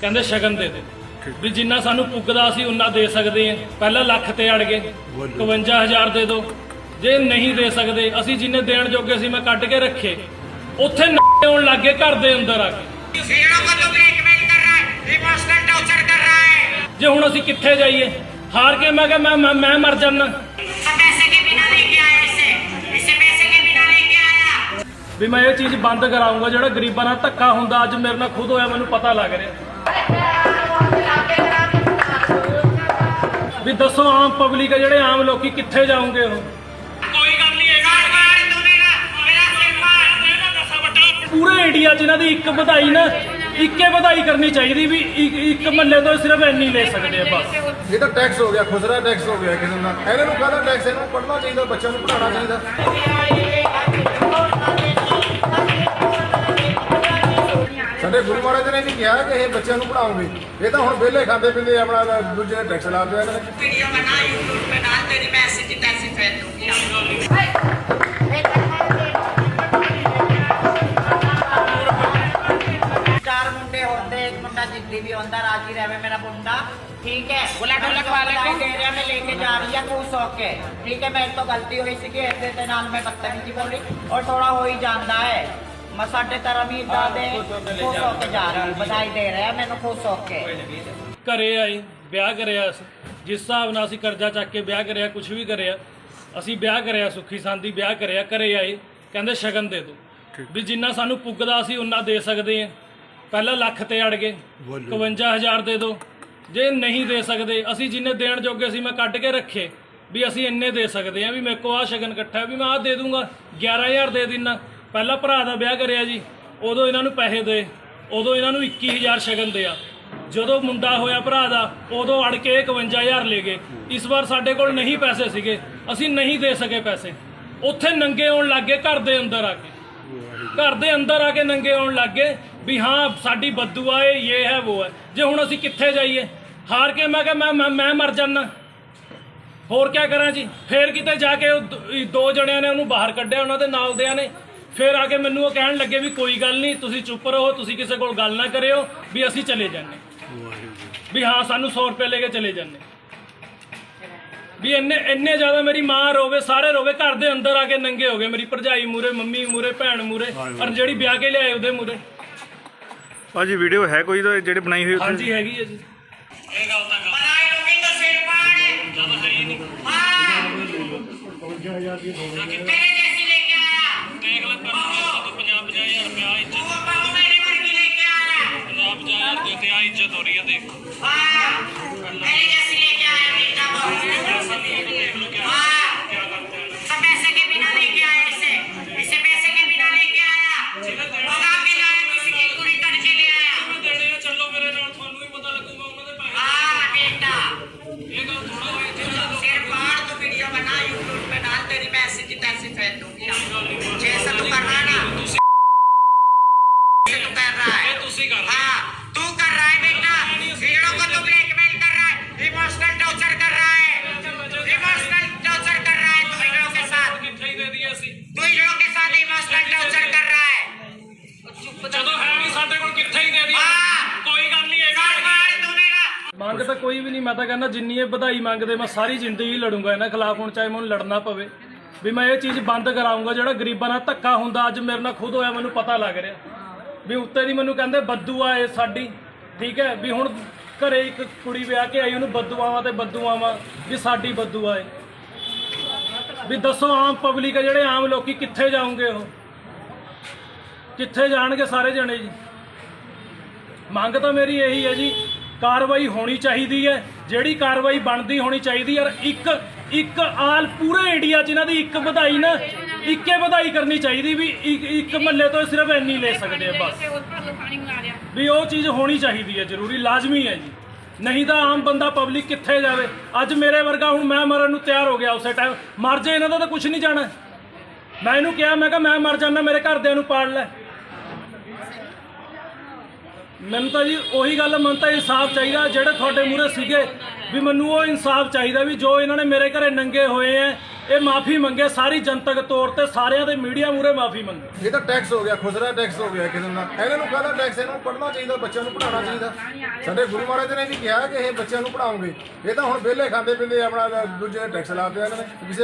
ਕਹਿੰਦੇ ਸ਼ਗਨ ਦੇ ਦੇ ਵੀ ਜਿੰਨਾ ਸਾਨੂੰ ਪੁੱਗਦਾ ਸੀ ਉਨਾ ਦੇ ਸਕਦੇ ਆ ਪਹਿਲਾਂ ਲੱਖ ਤੇ ਅੜ ਗਏ। 51000 ਦੇ ਦੋ ਜੇ ਨਹੀਂ ਦੇ ਸਕਦੇ ਅਸੀਂ ਜਿੰਨੇ ਦੇਣ ਜੋਗੇ ਸੀ ਮੈਂ ਕੱਢ ਕੇ ਰੱਖੇ। ਉੱਥੇ ਆਉਣ ਲੱਗੇ ਘਰ ਦੇ ਅੰਦਰ ਆ ਕੇ ਜੇ ਹੁਣ ਅਸੀਂ ਕਿੱਥੇ ਜਾਈਏ? ਹਾਰ ਕੇ ਮੈਂ ਕਿਹਾ ਮੈਂ ਮੈਂ ਮਰ ਜਾਣਾ ਵੀ ਮੈਂ ਇਹ ਚੀਜ਼ ਬੰਦ ਕਰਾਉਂਗਾ ਜਿਹੜਾ ਗਰੀਬਾਂ ਨਾਲ ਧੱਕਾ ਹੁੰਦਾ ਅੱਜ ਮੇਰੇ ਨਾਲ ਖੁਦ ਹੋਇਆ ਮੈਨੂੰ ਪਤਾ ਲੱਗ ਰਿਹਾ। ਵੀ ਦੱਸੋ ਆਮ ਪਬਲਿਕ ਆ ਜਿਹੜੇ ਆਮ ਲੋਕੀ ਕਿੱਥੇ ਜਾਉਂਗੇ ਉਹ ਪੂਰੇ ਇੰਡੀਆ 'ਚ ਇਹਨਾਂ ਦੀ ਇੱਕ ਵਧਾਈ ਨਾ ਇੱਕੇ ਵਧਾਈ ਕਰਨੀ ਚਾਹੀਦੀ ਵੀ ਇੱਕ- ਇੱਕ ਤੋਂ ਸਿਰਫ ਇੰਨੀ ਲੈ ਸਕਦੇ ਆ ਬਸ ਇਹ ਤਾਂ ਟੈਕਸ ਹੋ ਗਿਆ ਖੁਸਰਾ ਟੈਕਸ ਹੋ ਗਿਆ ਕਿਸੇ ਦਾ ਇਹਨਾਂ ਨੂੰ ਕਾਹਦਾ ਟੈਕਸ ਇਹਨੂੰ ਪੜਨਾ ਚਾਹੀਦਾ ਬੱਚਿਆਂ ਨੂੰ ਪੜਾਉਣਾ ਚਾਹੀਦਾ ਸਾਡੇ ਗੁਰੂ ਮਹਾਰਾਜ ਨੇ ਵੀ ਕਿਹਾ ਕਿ ਇਹ ਬੱਚਿਆਂ ਨੂੰ ਪੜ੍ਹਾਓਗੇ ਇਹ ਤਾਂ ਹੁਣ ਵਿਹਲੇ ਖਾਂਦੇ ਪੀਂਦੇ ਆਪਣਾ ਦੂਜੇ ਨੇ ਟੈਕਸ ਲਾਉਂਦੇ ਇਹਨਾਂ ਨੇ वीडियो बना यूट्यूब पे डाल तेरी पैसे की तैसी फेंक दूंगी ਚਾਰ ਮੁੰਡੇ ਹੁੰਦੇ ਇੱਕ ਮੁੰਡਾ ਜਿੱਦੀ ਵੀ ਹੁੰਦਾ ਰਾਜੀ ਰਹੇ ਮੇਰਾ ਮੁੰਡਾ ਠੀਕ ਹੈ ਬੁਲਾ ਢੋਲਕ ਵਾਲੇ को दे रहा मैं लेके जा रही है खुश होके ठीक है मेरे तो गलती हुई सी कि ऐसे ਦੇ ਨਾਲ ਮੈਂ ਬਦਤਮੀਜ਼ੀ ਬੋਲੀ ਔਰ ਥੋੜਾ ਹੋ ਹੀ ਜਾਂਦਾ ਹੈ ਮੈਂ ਸਾਡੇ ਵੀ ਇਦਾਂ ਦੇ ਖੁਸ਼ ਹੋ ਕੇ ਜਾ। ਰਹੀ ਵਧਾਈ ਦੇ ਰਿਹਾ ਮੈਨੂੰ ਖੁਸ਼ ਹੋ ਕੇ। ਘਰੇ ਆਏ ਵਿਆਹ ਕਰਿਆ ਅਸੀਂ। ਜਿਸ ਹਿਸਾਬ ਨਾਲ ਅਸੀਂ ਕਰਜ਼ਾ ਚੱਕ ਕੇ ਵਿਆਹ ਕਰਿਆ ਕੁਝ ਵੀ ਕਰਿਆ ਅਸੀਂ ਵਿਆਹ ਕਰਿਆ ਸੁੱਖੀ ਸੰਦੀ ਵਿਆਹ ਕਰਿਆ ਘਰੇ ਆਏ ਕਹਿੰਦੇ ਸ਼ਗਨ ਦੇ ਦਿਓ ਵੀ ਜਿੰਨਾ ਸਾਨੂੰ ਪੁੱਗਦਾ ਸੀ ਉਨਾ ਦੇ ਸਕਦੇ ਆ ਪਹਿਲਾਂ ਲੱਖ ਤੇ ਅੜ ਗਏ 51000 ਦੇ ਦਿਓ ਜੇ ਨਹੀਂ ਦੇ ਸਕਦੇ ਅਸੀਂ ਜਿੰਨੇ ਦੇਣ ਜੋਗੇ ਸੀ ਮੈਂ ਕੱਢ ਕੇ ਰੱਖੇ ਵੀ ਅਸੀਂ ਇੰਨੇ ਦੇ ਸਕਦੇ ਆ ਵੀ ਮੇਰੇ ਕੋ ਆ ਸ਼ਗਨ ਇਕੱਠਾ ਵੀ ਮੈਂ ਆ ਦੇ ਦੂੰਗਾ 11000 ਦੇ ਦਿਨਾ। ਪਹਿਲਾਂ ਭਰਾ ਦਾ ਵਿਆਹ ਕਰਿਆ ਜੀ, ਉਦੋਂ ਇਹਨਾਂ ਨੂੰ ਪੈਸੇ ਦੇ, ਉਦੋਂ ਇਹਨਾਂ ਨੂੰ 21000 ਸ਼ਗਨ ਦਿਆ। ਜਦੋਂ ਮੁੰਡਾ ਹੋਇਆ ਭਰਾ ਦਾ, ਉਦੋਂ ਅੜ ਕੇ 51000 ਲੈ ਗਏ। ਇਸ ਵਾਰ ਸਾਡੇ ਕੋਲ ਨਹੀਂ ਪੈਸੇ ਸੀਗੇ, ਅਸੀਂ ਨਹੀਂ ਦੇ ਸਕੇ ਪੈਸੇ। ਉੱਥੇ ਨੰਗੇ ਆਉਣ ਲੱਗੇ ਘਰ ਦੇ ਅੰਦਰ ਆ ਕੇ। ਘਰ ਦੇ ਅੰਦਰ ਆ ਕੇ ਨੰਗੇ ਆਉਣ ਲੱਗੇ ਵੀ ਹਾਂ, ਸਾਡੀ ਬੱਦੂ ਹੈ ਇਹ ਹੈ, ਉਹ ਹੈ। ਜੇ ਹੁਣ ਅਸੀਂ ਕਿੱਥੇ ਜਾਈਏ? ਹਾਰ ਕੇ ਮੈਂ ਕਿਹਾ, ਮੈਂ, ਮੈਂ- ਮੈਂ ਮਰ ਜਾਣਾ ਹੋਰ ਕੀ ਕਰਾਂ ਜੀ? ਫੇਰ ਕਿਤੇ ਜਾ ਕੇ ਉਹ ਦੋ ਜਣਿਆਂ ਨੇ ਉਹਨੂੰ ਬਾਹਰ ਕੱਢਿਆ, ਉਹਨਾਂ ਦੇ ਨਾਲ ਦਿਆਂ ਨੇ। ਫਿਰ ਆ ਕੇ ਮੈਨੂੰ ਉਹ ਕਹਿਣ ਲੱਗੇ ਵੀ ਕੋਈ ਗੱਲ ਨਹੀਂ ਤੁਸੀਂ ਚੁੱਪ ਰਹੋ ਤੁਸੀਂ ਕਿਸੇ ਕੋਲ ਗੱਲ ਨਾ ਕਰਿਓ ਵੀ ਅਸੀਂ ਚਲੇ ਜਾਂਦੇ। ਵੀ ਹਾਂ ਸਾਨੂੰ 100 ਰੁਪਏ ਲੈ ਕੇ ਚਲੇ ਜਾਂਦੇ। ਵੀ ਇੰਨੇ ਇੰਨੇ ਜ਼ਿਆਦਾ ਮੇਰੀ ਮਾਂ ਰੋਵੇ ਸਾਰੇ ਰੋਵੇ ਘਰ ਦੇ ਅੰਦਰ ਆ ਕੇ ਨੰਗੇ ਹੋ ਗਏ ਮੇਰੀ ਭਰਜਾਈ ਮੂਰੇ ਮੰਮੀ ਮੂਰੇ ਭੈਣ ਮੂਰੇ ਔਰ ਜਿਹੜੀ ਵਿਆਹ ਕੇ ਲਿਆਏ ਉਹਦੇ ਮੂਰੇ ਭਾਜੀ ਵੀਡੀਓ ਹੈ ਕੋਈ ਤਾਂ ਜਿਹੜੇ ਬਣਾਈ ਹੋਈ ਹਾਂਜੀ ਹੈਗੀ ਹੈ ਜੀ। ਇਹ ਗੱਲ ਤਾਂ ਬਣਾਈ ਲੋਕੀ ਤਾਂ ਸਿਰ ਪਾੜ। ਜ਼ਿਆਦਾ ਕਰੀ ਨਹੀਂ। ਹਾਂ। 55000 ਦੀ ਹੋ। ਗਈ ਦੇਖ ਲੈ ਪਰ 50 50000 ਰੁਪਏ वो बाबू मेरी वर्गी लेके आया 50 50000 ਦੇ ਤੇ ਆ ਇੱਜ਼ਤ ਹੋ ਰਹੀ ਹੈ ਦੇਖ हाँ तेरे जैसी लेके आया बेटा वो हाँ सब पैसे के बिना लेके आया इसे इसे पैसे के बिना लेके आया YouTube pen all the message that's it చేసే పన్నానా ਕੋਈ ਵੀ ਨਹੀਂ, ਮੈਂ ਤਾਂ ਕਹਿੰਦਾ ਜਿੰਨੀ ਇਹ ਵਧਾਈ ਮੰਗਦੇ, ਮੈਂ ਸਾਰੀ ਜ਼ਿੰਦਗੀ ਲੜੂੰਗਾ ਇਹਨਾਂ ਖਿਲਾਫ, ਹੁਣ ਚਾਹੇ ਮੈਨੂੰ ਲੜਨਾ ਪਵੇ। ਵੀ ਮੈਂ ਇਹ ਚੀਜ਼ ਬੰਦ ਕਰਾਉਂਗਾ ਜਿਹੜਾ ਗਰੀਬਾਂ ਨਾਲ ਧੱਕਾ ਹੁੰਦਾ, ਅੱਜ ਮੇਰੇ ਨਾਲ ਖੁਦ ਹੋਇਆ, ਮੈਨੂੰ ਪਤਾ ਲੱਗ ਰਿਹਾ। ਵੀ ਉੱਤੇ ਦੀ ਮੈਨੂੰ ਕਹਿੰਦੇ ਬੱਦੂਆ ਏ ਸਾਡੀ। ਠੀਕ ਹੈ? ਵੀ ਹੁਣ ਘਰੇ ਇੱਕ ਕੁੜੀ ਵਿਆਹ ਕੇ ਆਈ, ਉਹਨੂੰ ਬੱਦੂਆਵਾਂ ਤੇ ਬੱਦੂਆਵਾਂ ਵੀ ਸਾਡੀ ਬੱਦੂਆ ਏ ਵੀ ਦੱਸੋ ਆਮ ਪਬਲਿਕ ਹੈ ਜਿਹੜੇ ਆਮ ਲੋਕੀ ਕਿੱਥੇ ਜਾਓਗੇ ਉਹ? ਕਿੱਥੇ ਜਾਣਗੇ ਸਾਰੇ ਜਣੇ ਜੀ? ਮੰਗ ਤਾਂ ਮੇਰੀ ਇਹੀ ਹੈ ਜੀ। ਕਾਰਵਾਈ ਹੋਣੀ ਚਾਹੀਦੀ ਹੈ। ਜਿਹੜੀ ਕਾਰਵਾਈ ਬਣਦੀ ਹੋਣੀ ਚਾਹੀਦੀ ਹੈ ਇੱਕ ਇੱਕ ਆਲ ਪੂਰੇ ਇੰਡੀਆ 'ਚ ਇਹਨਾਂ ਦੀ ਇੱਕ ਵਧਾਈ ਨਾ, ਇੱਕੇ ਵਧਾਈ ਕਰਨੀ ਚਾਹੀਦੀ ਵੀ ਇੱਕ ਇੱਕ ਮਹੱਲੇ ਤੋਂ ਸਿਰਫ ਇੰਨੀ ਲੈ ਸਕਦੇ ਆ, ਬਸ। ਵੀ ਉਹ ਚੀਜ਼ ਹੋਣੀ ਚਾਹੀਦੀ ਹੈ, ਜ਼ਰੂਰੀ ਲਾਜ਼ਮੀ ਹੈ ਜੀ। ਨਹੀਂ ਤਾਂ ਆਮ ਬੰਦਾ ਪਬਲਿਕ ਕਿੱਥੇ ਜਾਵੇ? ਅੱਜ ਮੇਰੇ ਵਰਗਾ ਹੁਣ ਮੈਂ ਮਰਨ ਨੂੰ ਤਿਆਰ ਹੋ ਗਿਆ ਉਸੇ ਟਾਈਮ ਮਰ ਜੇ ਇਹਨਾਂ ਦਾ ਤਾਂ ਕੁਝ ਨਹੀਂ ਜਾਣਾ। ਮੈਂ ਇਹਨੂੰ ਕਿਹਾ, ਮੈਂ ਕਿਹਾ ਮੈਂ ਮਰ ਜਾਣਾ ਮੇਰੇ ਘਰਦਿਆਂ ਨੂੰ ਪਾੜ ਲੈ। ਮੈਨੂੰ ਤਾਂ ਜੀ ਉਹੀ ਗੱਲ ਮਨ ਤਾਂ ਇਨਸਾਫ ਚਾਹੀਦਾ, ਜਿਹੜੇ ਤੁਹਾਡੇ ਮੂਹਰੇ ਸੀਗੇ, ਵੀ ਮੈਨੂੰ ਉਹ ਇਨਸਾਫ ਚਾਹੀਦਾ ਵੀ ਜੋ ਇਹਨਾਂ ਨੇ ਮੇਰੇ ਘਰੇ ਨੰਗੇ ਹੋਏ ਐ, ਇਹ ਮਾਫੀ ਮੰਗੇ, ਸਾਰੀ ਜਨਤਕ ਤੌਰ ਤੇ ਸਾਰਿਆਂ ਦੇ ਮੀਡੀਆ ਮੂਰੇ ਮਾਫੀ ਮੰਗੇ। ਇਹ ਤਾਂ ਟੈਕਸ ਹੋ ਗਿਆ, ਖੁਸਰਾ ਟੈਕਸ ਹੋ ਗਿਆ ਕਿਸੇ ਦਾ ਇਹਨਾਂ ਨੂੰ ਕਾਹਦਾ ਟੈਕਸ ਇਹਨੂੰ ਪੜ੍ਹਨਾ ਚਾਹੀਦਾ, ਬੱਚਿਆਂ ਨੂੰ ਪੜ੍ਹਾਉਣਾ ਚਾਹੀਦਾ। ਸਾਡੇ ਗੁਰੂ ਮਹਾਰਾਜ ਨੇ ਵੀ ਕਿਹਾ ਕਿ ਇਹ ਬੱਚਿਆਂ ਨੂੰ ਪੜ੍ਹਾਉਂਗੇ ਇਹ ਤਾਂ ਹੁਣ ਵਿਹਲੇ ਖਾਂਦੇ ਪਿੰਦੇ ਆਪਣਾ ਦੂਜੇ ਟੈਕਸ ਲਾਤੇ ਇਹਨਾਂ ਨੇ। ਕਿਸੇ